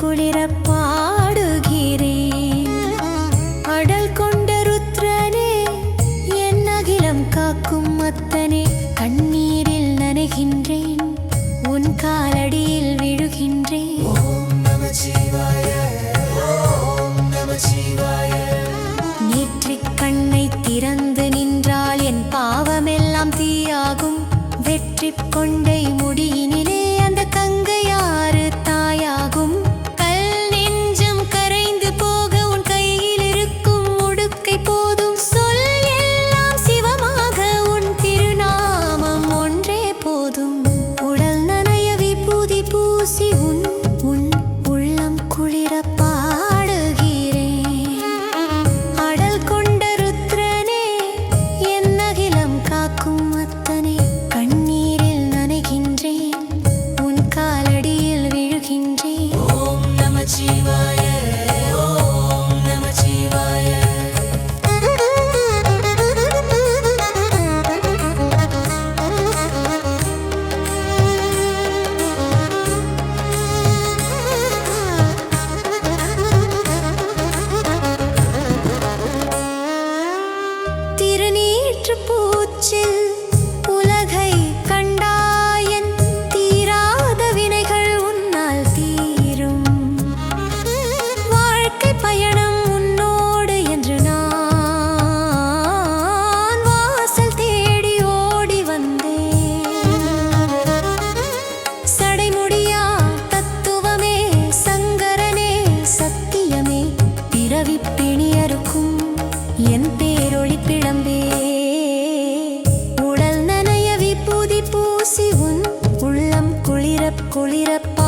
குளிர பாடுகிறே அடல் கொண்ட ருத்ரனே என் அகிலம் காக்கும் அத்தனே கண்ணீரில் நனைகின்றேன் உன் விழுகின்றேன். ஓம் நம சிவாய ஓம் நம சிவாய. குளிரப்பா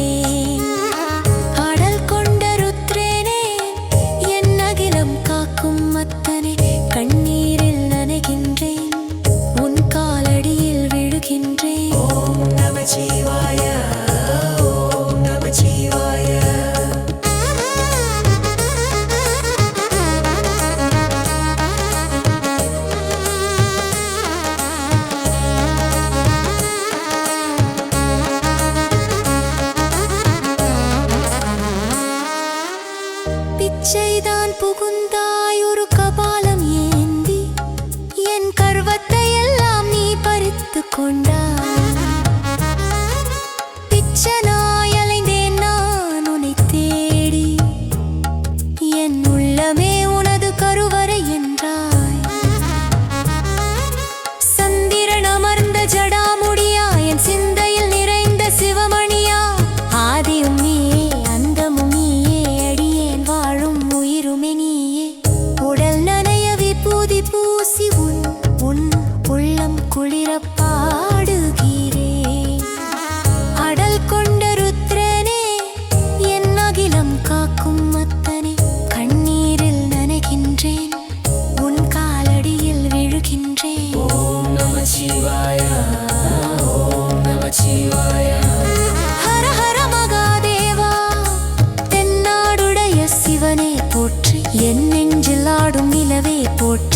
con. சிவாய ஹர ஹர மகாதேவா தென்னாடுடைய சிவனே போற்றி என் நெஞ்சில் ஆடும் நிலவே போற்றி.